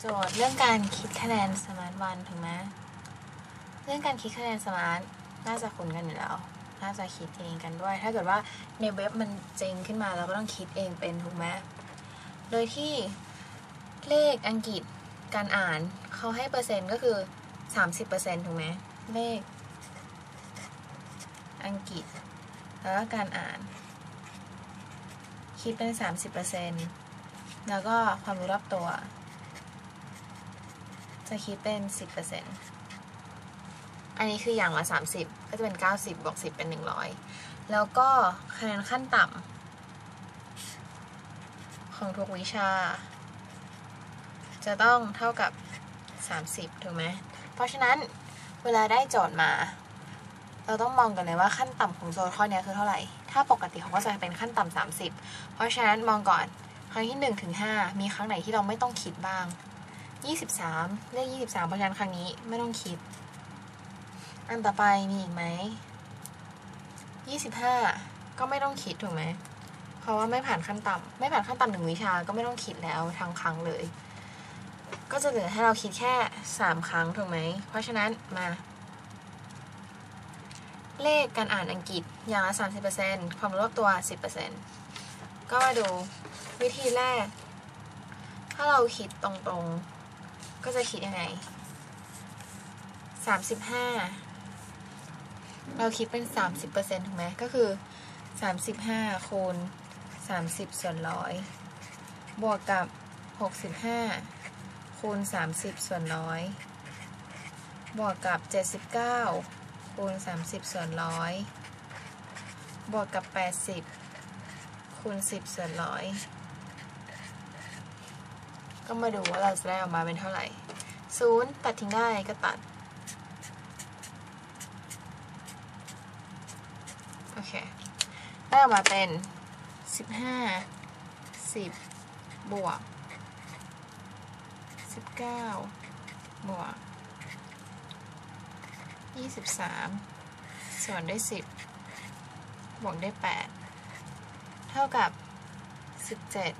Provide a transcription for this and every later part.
โจทย์เรื่องการคิดคะแนนสมาร์ทวันถูกไหมเรื่องการคิดคะแนนสมาร์ทน่าจะคุ้นกันอยู่แล้ว น่าจะคิดเองกันด้วย ถ้าเกิดว่าในเว็บมันเจงขึ้นมาเราก็ต้องคิดเองเป็นถูกไหมโดยที่เลขอังกฤษการอ่านเขาให้เปอร์เซ็นต์ก็คือ 30%ถูกไหมเลข อังกฤษ แล้วก็การอ่าน คิดเป็น 30%แล้วก็ความรู้รอบตัว จะคิดเป็น 10%อันนี้คืออย่างละ 30 ก็จะเป็น 90บวก10 เป็น 100 แล้วก็คะแนนขั้นต่ำของทุกวิชา จะต้องเท่ากับ 30 ถูกไหม เพราะฉะนั้นเวลาได้โจทย์มา เราต้องมองกันเลยว่าขั้นต่ำของโจทย์ข้อนี้คือเท่าไหร่ ถ้าปกติเขาก็จะเป็นขั้นต่ำ30 เพราะฉะนั้นมองก่อนครั้งที่1ถึง5มีครั้งไหนที่เราไม่ต้องคิดบ้าง 23เลข23เพราะฉะนั้นครั้งนี้ไม่ต้องคิด อันต่อไปมีอีกไหม25ก็ไม่ต้องคิดถูกไหมเพราะว่าไม่ผ่านขั้นต่ำไม่ผ่านขั้นต่ำหนึ่งวิชาก็ไม่ต้องคิดแล้วทั้งครั้งเลย ก็จะเหลือให้เราคิดแค่3ครั้งถูกไหมเพราะฉะนั้นมา เลขการอ่านอังกฤษอย่างละ30%ความรู้รอบตัว10%ก็มาดูวิธีแรก ถ้าเราคิดตรงๆ ก็จะคิดยังไง35เราคิดเป็น30%ถูกไหมก็คือ35คูณ30ส่วนร้อยบวกกับ65คูณ30ส่วนร้อยบวกกับ79คูณ30ส่วนร้อยบวกกับ80คูณ10ส่วนร้อย ก็มาดูว่าเราจะได้ออกมาเป็นเท่าไหร่ศูนย์ตัดทิ้งได้ก็ตัด โอเค ได้ออกมาเป็นสิบห้าสิบบวกสิบเก้าบวกยี่สิบสามส่วนด้วยสิบบวกด้วยแปดเท่ากับสิบเจ็ด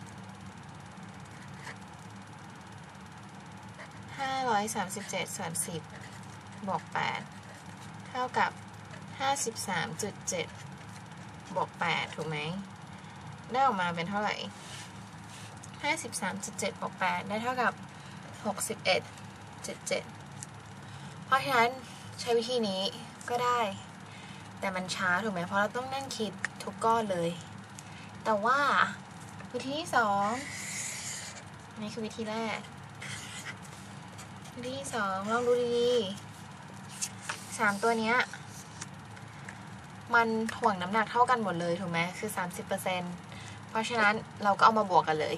ห้าร้อยสามสิบเจ็ดส่วนสิบบวกแปดเท่ากับห้าสิบสามจุดเจ็ดบวกแปดถูกไหม ได้ออกมาเป็นเท่าไหร่ห้าสิบสามจุดเจ็ดบวกแปดได้เท่ากับหกสิบเอ็ดจุดเจ็ดเพราะฉะนั้นใช้วิธีนี้ก็ได้ แต่มันช้าถูกไหม เพราะเราต้องนั่งคิดทุกก้อนเลย แต่ว่าวิธีที่สองนี่คือวิธีแรก วิธีที่สองลองดูดีๆสามตัวเนี้ย มันถ่วงน้ำหนักเท่ากันหมดเลยถูกไหมคือ 30%เพราะฉะนั้นเราก็เอามาบวกกันเลย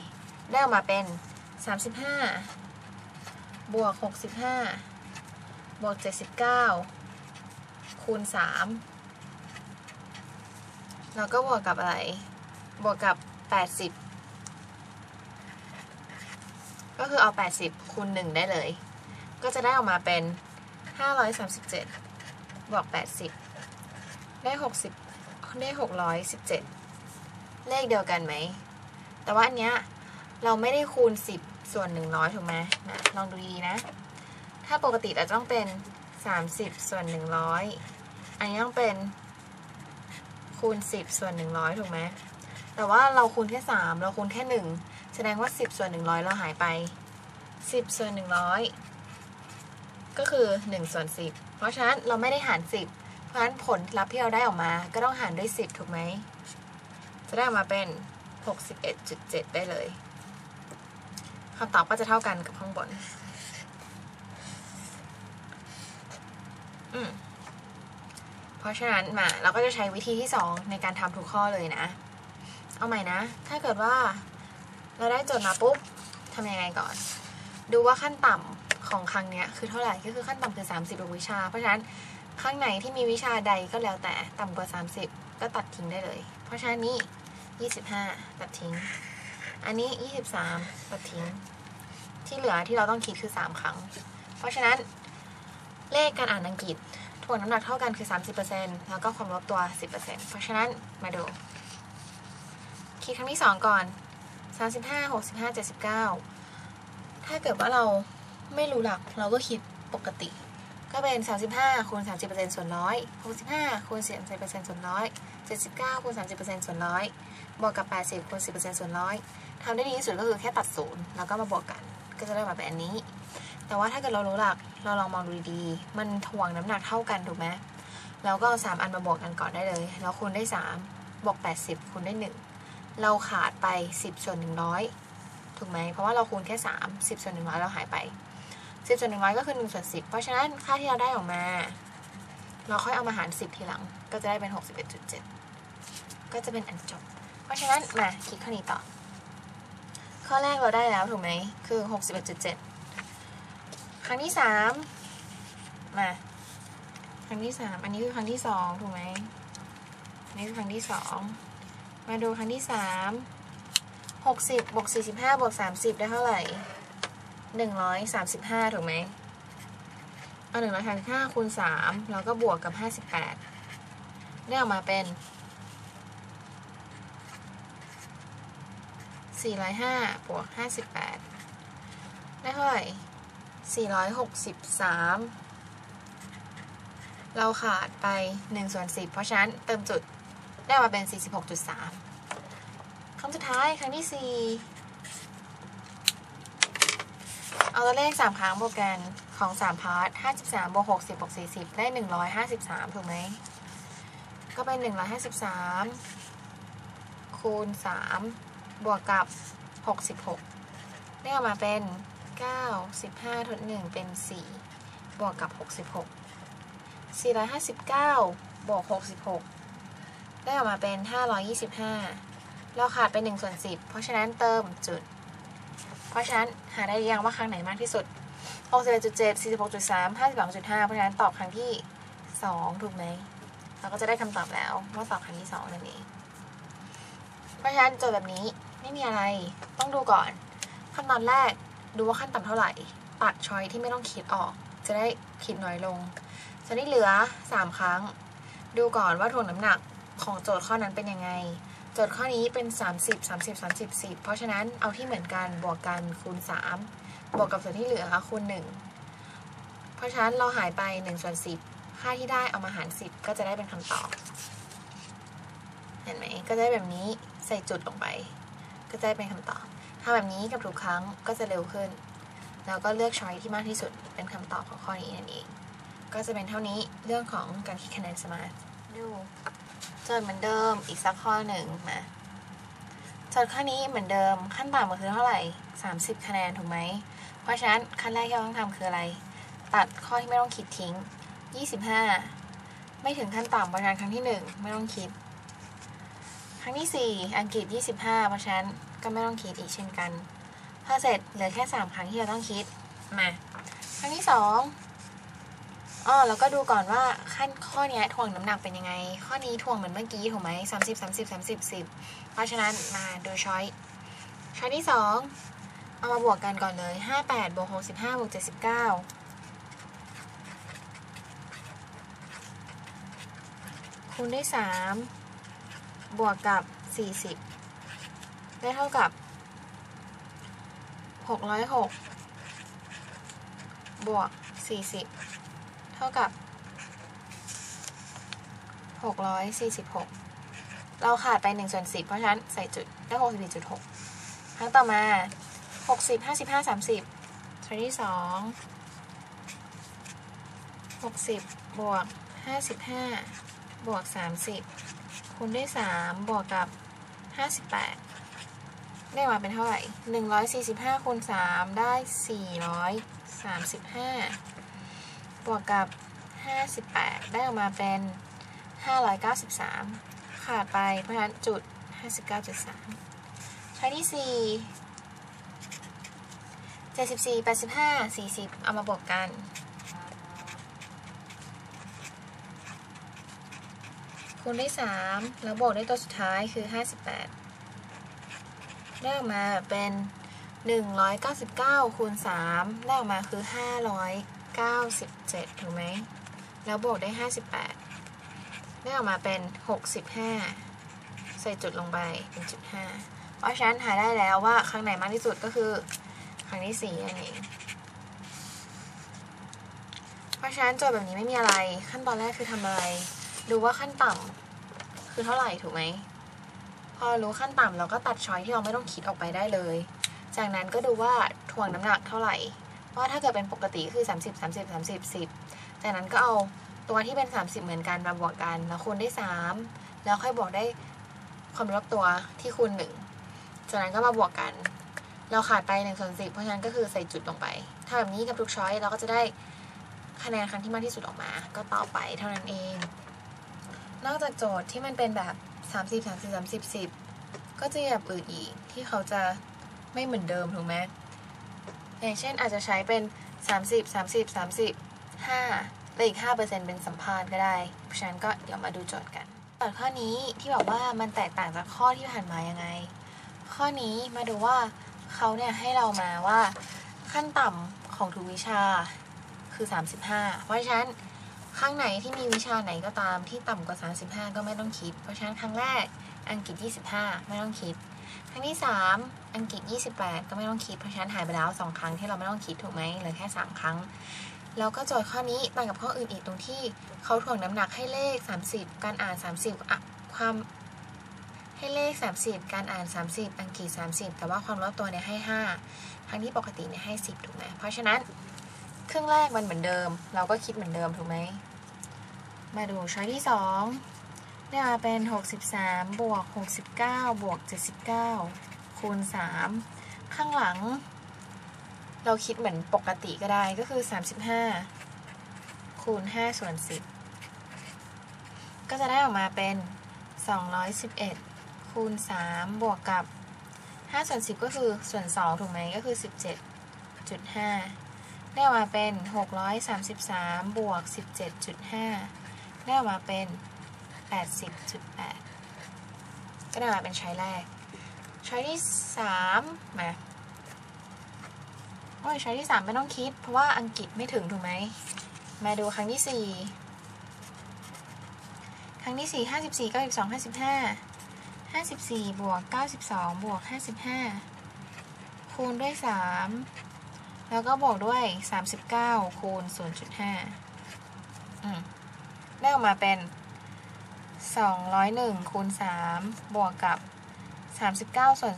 ได้ออกมาเป็น 35 บวก 65 บวก 79 คูณ3แล้วก็บวกกับอะไร บวกกับ 80 ก็คือเอา 80คูณ1ได้เลย ก็จะได้ออกมาเป็น 537 บวก 80 ได้ 60 ได้ 617 เลขเดียวกันไหม แต่ว่าอันเนี้ยเราไม่ได้คูณ 10 ส่วน 100 ถูกไหมนะลองดูดีนะ ถ้าปกติอาจจะต้องเป็น 30 ส่วน 100 อันนี้ต้องเป็นคูณ 10 ส่วน 100 ถูกไหม แต่ว่าเราคูณแค่ 3 เราคูณแค่ 1 แสดงว่า 10 ส่วน 100 เราหายไป 10 ส่วน 100 ก็คือ1ส่วน10 เพราะฉะนั้นเราไม่ได้หาร 10 เพราะฉะนั้นผลลัพธ์ที่เราได้ออกมา ก็ต้องหารด้วย 10 ถูกไหม จะได้ออกมาเป็น 61.7 ได้เลยคำตอบก็จะเท่ากันกับข้างบนอืมเพราะฉะนั้นมาเราก็จะใช้วิธีที่ 2 ในการทำทุกข้อเลยนะ เอาใหม่นะ ถ้าเกิดว่า เราได้โจทย์มาปุ๊บทำยังไงก่อน ดูว่าขั้นต่ำ ของครั้งเนี้ยคือเท่าไหร่ก็คือขั้นต่ำคือ 30วิชา เพราะฉะนั้นข้างไหนที่มีวิชาใดก็แล้วแต่ต่ำกว่า 30 ก็ตัดทิ้งได้เลย เพราะฉะนั้นนี้25 ตัดทิ้ง อันนี้ 23 ตัดทิ้ง ที่เหลือที่เราต้องคิดคือ 3 ครั้ง เพราะฉะนั้นเลขการอ่านอังกฤษถ่วงน้ำหนักเท่ากันคือ 30%แล้วก็ความลบตัว 10%เพราะฉะนั้นมาดู คิดครั้งที่ 2 ก่อน 35 65 79 ถ้าเกิดว่าเรา ไม่รู้หลักเราก็คิดปกติ ก็เป็น 35คูณ30%ส่วนร้อย65คูณ30%ส่วนร้อย79คูณ30%ส่วนร้อยบวกกับ 80คูณ10%ส่วนร้อยทำได้ดีที่สุดก็คือแค่ตัดศูนย์แล้วก็มาบวกกัน ก็จะได้มาเป็นอันนี้ แต่ว่าถ้าเกิดเรารู้หลักเราลองมองดูดีๆมันถ่วงน้ำหนักเท่ากันถูกไหมเราก็เอา3อันมาบวกกันก่อนได้เลย แล้วคูณได้ 3 บวก 80 คูณได้ 1 เราขาดไป 10ส่วน100 ถูกไหม เพราะว่าเราคูณแค่ 3 10ส่วน100 เราหายไป 10ส่วน100ก็คือ1ส่วน10เพราะฉะนั้นค่าที่เราได้ออกมา เราค่อยเอามาหาร10ทีหลัง ก็จะได้เป็น61.7ก็จะเป็นอันจบ เพราะฉะนั้นมาคิดข้อนี้ต่อ ข้อแรกเราได้แล้วถูกไหมคือ61.7ครั้งที่3มมาครั้งที่3อันนี้คือครั้งที่2ถูกไหมนนี้คือครั้งที่2มาดูครั้งที่3 60บบวก45บห้าบวก30ได้เท่าไหร่ หนึ่งร้อยสามสิบห้าถูกไหมเอาหนึ่งร้อยสามสิบห้าคูณสามแล้วก็บวกกับห้าสิบแปดได้ออกมาเป็นสี่ร้อยห้าบวกห้าสิบแปดได้เท่าไหร่สี่ร้อยหกสิบสามเราขาดไปหนึ่งส่วนสิบเพราะฉะนั้นเติมจุดได้มาเป็นสี่สิบหกจุดสามคำสุดท้ายครั้งที่สี่ เอาตัวเลข 3 ครั้งบวกกันของ 3 พาร์ท53บวก60บวก40 ได้ 153 ถูกไหม ก็เป็น 153 คูณ 3 บวกกับ 66 ได้ออกมาเป็น9 15ทด 1 เป็น 4 บวกกับ 66 459 บวก 66 ได้ออกมาเป็น 525 เราขาดไป1ส่วน10 เพราะฉะนั้นเติมจุด ราะฉะนั้นหาได้ยังว่าครั้งไหนมากที่สุด61.7 46.3 52.5เพราะฉะนั้นตอบครั้งที่ 2 ถูกไหม เราก็จะได้คำตอบแล้วว่าตอบครั้งที่2นั่นเองเพราะฉะนั้นโจทย์แบบนี้ไม่มีอะไรต้องดูก่อน ขั้นตอนแรกดูว่าขั้นต่ำเท่าไหร่ ตัดช้อยที่ไม่ต้องคิดออก จะได้คิดน้อยลงส่วนที่เหลือ 3 ครั้ง ดูก่อนว่าถ่วงน้ำหนักของโจทย์ข้อนั้นเป็นยังไง จทย์ข้อนี้เป็น 30 30 30 10 เพราะฉะนั้นเอาที่เหมือนกันบวกกันคูณ 3 บวกกับส่วนที่เหลือคูณ 1 เพราะฉะนั้นเราหายไป1ส่วน10 ค่าที่ได้เอามาหาร 10 ก็จะได้เป็นคำตอบ เห็นไหมก็จะได้แบบนี้ใส่จุดลงไป ก็จะได้เป็นคำตอบทำแบบนี้กับทุกครั้งก็จะเร็วขึ้น แล้วก็เลือกช้อยที่มากที่สุดเป็นคำตอบของข้อนี้นั่นเอง ก็จะเป็นเท่านี้เรื่องของการคิดคะแนนสมาร์ทดู จทย์เหมือนเดิมอีกสักข้อหนึ่งมาโจทย์ข้อนี้เหมือนเดิมขั้นต่ำมันคือเท่าไหร่ 30 คะแนนถูกไหม เพราะฉะนั้นขั้นแรกที่เราต้องทำคืออะไร ตัดข้อที่ไม่ต้องคิดทิ้ง 25 ไม่ถึงขั้นต่ำเพราะฉะนั้นครั้งที่ 1 ไม่ต้องคิด ครั้งที่ 4 อังกฤษ 25 เพราะฉะนั้นก็ไม่ต้องคิดอีกเช่นกันพอเสร็จเหลือแค่ 3 ครั้งที่เราต้องคิดมาครั้งที่ 2 อ๋อแล้วก็ดูก่อนว่าขั้นข้อนี้ถ่วงน้ำหนักเป็นยังไง ข้อนี้ถ่วงเหมือนเมื่อกี้ถูกไหมสามสิบสามสิบสามสิบสิบเพราะฉะนั้นมาดูช้อยช้อยที่สองเอามาบวกกันก่อนเลยห้าแปดบวกหกสิบห้าบวกเจ็ดสิบเก้าคูณด้วยสามบวกกับสี่สิบได้เท่ากับหกร้อยหกบวกสี่สิบ เท่ากับ 646 เราขาดไป1ส่วน10 เพราะฉะนั้นใส่จุดได้ 64.6 ครั้งต่อมา 60 55 30ช้อยที่ 2 60 บวก 55 บวก 30 คูณด้วย 3 บวกกับ 58ได้มาเป็นเท่าไหร่ 145คูณ3ได้ 435 บวกกับ 58 ได้ออกมาเป็น 593 ขาดไปเพราะฉะนั้นจุด 59.3 ใช้ที่ 4 74 85 40 เอามาบวกกันคูณด้วย 3 แล้วบวกด้วยตัวสุดท้ายคือ 58 ได้ออกมาเป็น 199คูณ3ได้ออกมาคือ 500 97 ถูกไหม แล้วบวกได้ 58 ได้ออกมาเป็น 65 ใส่จุดลงไปเป็นจุด 5 เพราะฉะนั้นหาได้แล้วว่าครั้งไหนมากที่สุดก็คือครั้งที่สี่นั่นเอง เพราะฉะนั้นโจทย์แบบนี้ไม่มีอะไร ขั้นตอนแรกคือทำอะไร ดูว่าขั้นต่ำคือเท่าไหร่ถูกไหม พอรู้ขั้นต่ำเราก็ตัดช้อยที่เราไม่ต้องคิดออกไปได้เลย จากนั้นก็ดูว่าถ่วงน้ำหนักเท่าไหร่ เพราถ้าเกิดเป็นปกติคือ 30 30 30 10 จากนั้นก็เอาตัวที่เป็น 30 เหมือนกันมาบวกกัน แล้วคูณได้ 3 แล้วค่อยบวกได้ความรอบตัวที่คูณ1จากนั้นก็มาบวกกัน เราขาดไป1ส่วน10 เพราะฉะนั้นก็คือใส่จุดลงไปถ้าแบบนี้กับทุกช้อยเราก็จะได้คะแนนครั้งที่มากที่สุดออกมา ก็ต่อไปเท่านั้นเอง นอกจากโจทย์ที่มันเป็นแบบ 30 30 30 10 ก็จะแบบอื่นอีกที่เขาจะไม่เหมือนเดิมถูกไหม อย่างเช่นอาจจะใช้เป็น 30 30 30 5แล้วอีก 5%เป็นสัมภาษณ์ก็ได้ เพราะฉะนั้นก็เดี๋ยวมาดูโจทย์กันตอนข้อนี้ที่บอกว่ามันแตกต่างจากข้อที่ผ่านมายังไง ข้อนี้มาดูว่าเขาเนี่ยให้เรามาว่าขั้นต่ำของทุกวิชาคือ 35 เพราะฉะนั้นข้างไหนที่มีวิชาไหนก็ตามที่ต่ำกว่า 35 ก็ไม่ต้องคิด เพราะฉะนั้นครั้งแรกอังกฤษ 25 ไม่ต้องคิด ครั้งที่ 3 อังกฤษ 28 ก็ไม่ต้องคิดเพราะฉะนั้นหายไปแล้ว 2 ครั้งที่เราไม่ต้องคิดถูกไหมเหลือแค่ 3 ครั้ง แล้วก็โจทย์ข้อนี้ต่างกับข้ออื่นอีกตรงที่เขาถ่วงน้ำหนักให้เลข 30 การอ่าน 30อะความให้เลข 30 การอ่าน 30 อังกฤษ 30 แต่ว่าความรอบตัวเนี่ยให้5ทั้งที่ปกติเนี่ยให้ 10 ถูกไหมเพราะฉะนั้นครึ่งแรกมันเหมือนเดิม เราก็คิดเหมือนเดิมถูกไหม มาดูช้อยที่ 2 ได้มาเป็น 63 บวก 69 บวก 79 คูณ 3 ข้างหลัง เราคิดเหมือนปกติก็ได้ก็คือ 35 คูณ 5 ส่วน 10 ก็จะได้ออกมาเป็น 211 คูณ 3 บวกกับ 5 ส่วน 10 ก็คือส่วน 2 ถูกไหมก็คือ 17.5 ได้ออกมาเป็น 633 บวก 17.5 ได้ออกมาเป็น 80.8 ก็ได้มาเป็นช้อยแรกช้อยที่3มาโอ้ยช้อยที่ 3 ไม่ต้องคิด เพราะว่าอังกฤษไม่ถึงถูกไหม มาดูครั้งที่ 4 ครั้งที่ 4 54 92 55 54 บวก 92 บวก 55 คูณด้วย 3 แล้วก็บวกด้วย 39 คูณ 0.5 อืมได้ออกมาเป็น 201คูณ3บวกกับ 39 ส่วน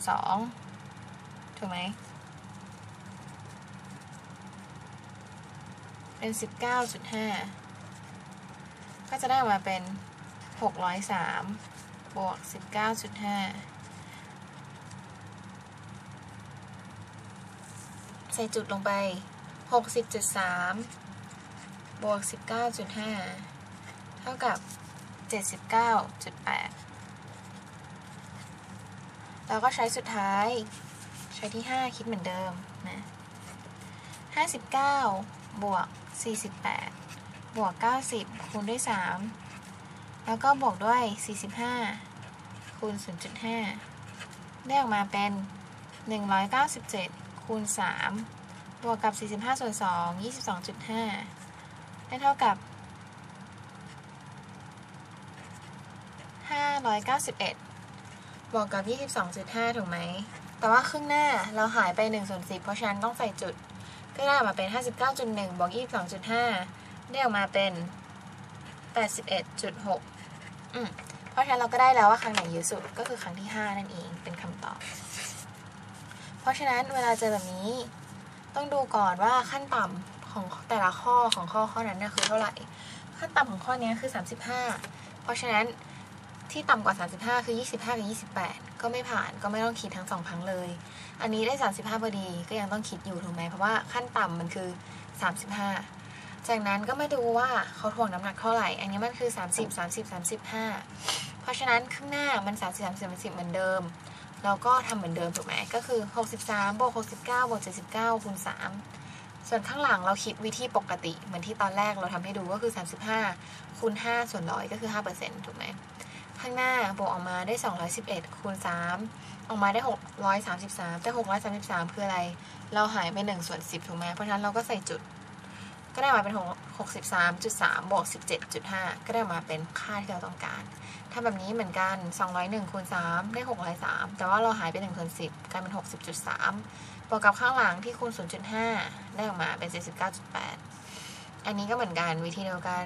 2ถูกไหมเป็น 19.5 ก็จะได้ออกมาเป็น 603 บวก 19.5 ใส่จุดลงไป 60.3 บวก 19.5 เท่ากับ 79.8 แล้วก็ใช้สุดท้ายใช้ที่ 5 คิดเหมือนเดิมนะ59 บวก 48 บวก 90 คูณด้วย 3 แล้วก็บวกด้วย 45 คูณ 0.5 ได้ออกมาเป็น 197 คูณ 3 บวกกับ 45 ส่วน 2 22.5 ได้เท่ากับ 591 บวกกับ 22.5 ถูกไหม แต่ว่าครึ่งหน้าเราหายไป1ส่วน10 เพราะฉะนั้นต้องใส่จุด ก็ได้ออกมาเป็น 59.1 บวก 22.5 ได้ออกมาเป็น 81.6 อืมเพราะฉะนั้นเราก็ได้แล้วว่าครั้งไหนเยอะสุด ก็คือครั้งที่ 5 นั่นเอง เป็นคำตอบ เพราะฉะนั้นเวลาเจอแบบนี้ ต้องดูก่อนว่าขั้นต่ำของแต่ละข้อของข้อข้อนั้นนะคือเท่าไหร่ ขั้นต่ำของข้อนี้คือ 35 เพราะฉะนั้น ที่ต่ำกว่า 35 คือ 25 กับ 28 ก็ไม่ผ่านก็ไม่ต้องคิดทั้งสองครั้งเลย อันนี้ได้ 35พอดีก็ยังต้องคิดอยู่ถูกไหมเพราะว่าขั้นต่ำมันคือ 35 จากนั้นก็มาดูว่าเขาถ่วงน้ำหนักเท่าไหร่ อันนี้มันคือ 30 30 35 เพราะฉะนั้นข้างหน้ามัน 30 30 30เหมือนเดิม เราก็ทำเหมือนเดิมถูกไหมก็คือ 63บวก69บวก79คูณ3ส่วนข้างหลังเราคิดวิธีปกติเหมือนที่ตอนแรกเราทำให้ดูก็คือ 35คูณ5ส่วนร้อยก็คือ5%ถูกไหม ข้างหน้าบวกออกมาได้ 211 คูณ 3 ออกมาได้ 633 แต่ 633 คืออะไร เราหายไป1ส่วน10 ถูกไหมเพราะฉะนั้นเราก็ใส่จุด ก็ได้มาเป็น 63.3 บวก 17.5 ก็ได้มาเป็นค่าที่เราต้องการทำแบบนี้เหมือนกัน 201 คูณ 3 ได้ 603 แต่ว่าเราหายไป1ส่วน10 กลายเป็น 60.3 บวกกับข้างหลังที่คูณ 0.5 ได้ออกมาเป็น49.8 อันนี้ก็เหมือนกันวิธีเดียวกัน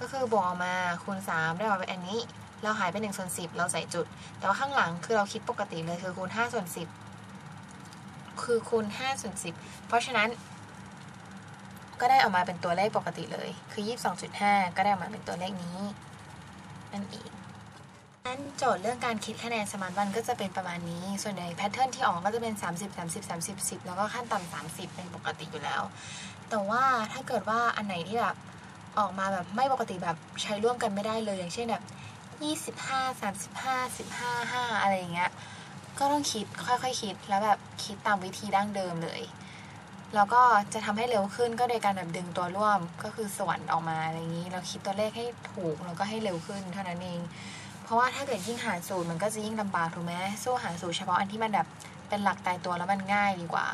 ก็คือบวกออกมาคูณ 3 ได้ออกมาเป็นอันนี้ เราหายไป1ส่วน10 เราใส่จุด แต่ว่าข้างหลังคือเราคิดปกติเลยคือคูณ5ส่วน10 คือคูณ5ส่วน10 เพราะฉะนั้น ก็ได้ออกมาเป็นตัวเลขปกติเลย คือ 22.5 ก็ได้ออกมาเป็นตัวเลขนี้ นั่นเองนั้นโจทย์เรื่องการคิดคะแนนสมานวันก็จะเป็นประมาณนี้ ส่วนใหญ่แพทเทิร์นที่ออกก็จะเป็น 30 30 30 10 แล้วก็ขั้นต่ำ30 เป็นปกติอยู่แล้ว แต่ว่าถ้าเกิดว่าอันไหนที่แบบออกมาแบบไม่ปกติแบบใช้ร่วมกันไม่ได้เลย อย่างเช่นแบบ 25 35 15 5อะไรอย่างเงี้ย ก็ต้องคิดค่อยๆคิดแล้วแบบคิดตามวิธีดั้งเดิมเลย แล้วก็จะทำให้เร็วขึ้นก็โดยการแบบดึงตัวร่วมก็คือส่วนออกมาอะไรอย่างนี้ เราคิดตัวเลขให้ถูกแล้วก็ให้เร็วขึ้นเท่านั้นเอง เพราะว่าถ้าเกิดยิ่งหารสูตรมันก็จะยิ่งลำบากถูกไหมสู้หารสูตรเฉพาะอันที่มันแบบเป็นหลักตายตัวแล้วมันง่ายดีกว่า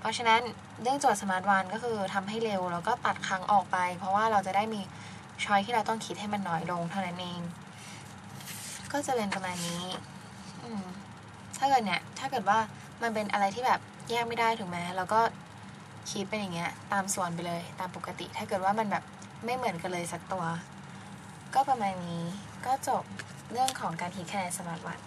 เพราะฉะนั้นเรื่องโจทย์สมาร์ทวันก็คือทำให้เร็วแล้วก็ตัดครั้งออกไป เพราะว่าเราจะได้มีช้อยที่เราต้องคิดให้มันน้อยลงเท่านั้นเอง ก็จะเป็นประมาณนี้อืมถ้าเกิดเนี่ย ถ้าเกิดว่ามันเป็นอะไรที่แบบแยกไม่ได้ถูกไหมเราก็คิดเป็นอย่างเงี้ย ตามส่วนไปเลยตามปกติ ถ้าเกิดว่ามันแบบไม่เหมือนกันเลยสักตัว ก็ประมาณนี้ก็จบเรื่องของการคิดคะแนนสมาร์ทวัน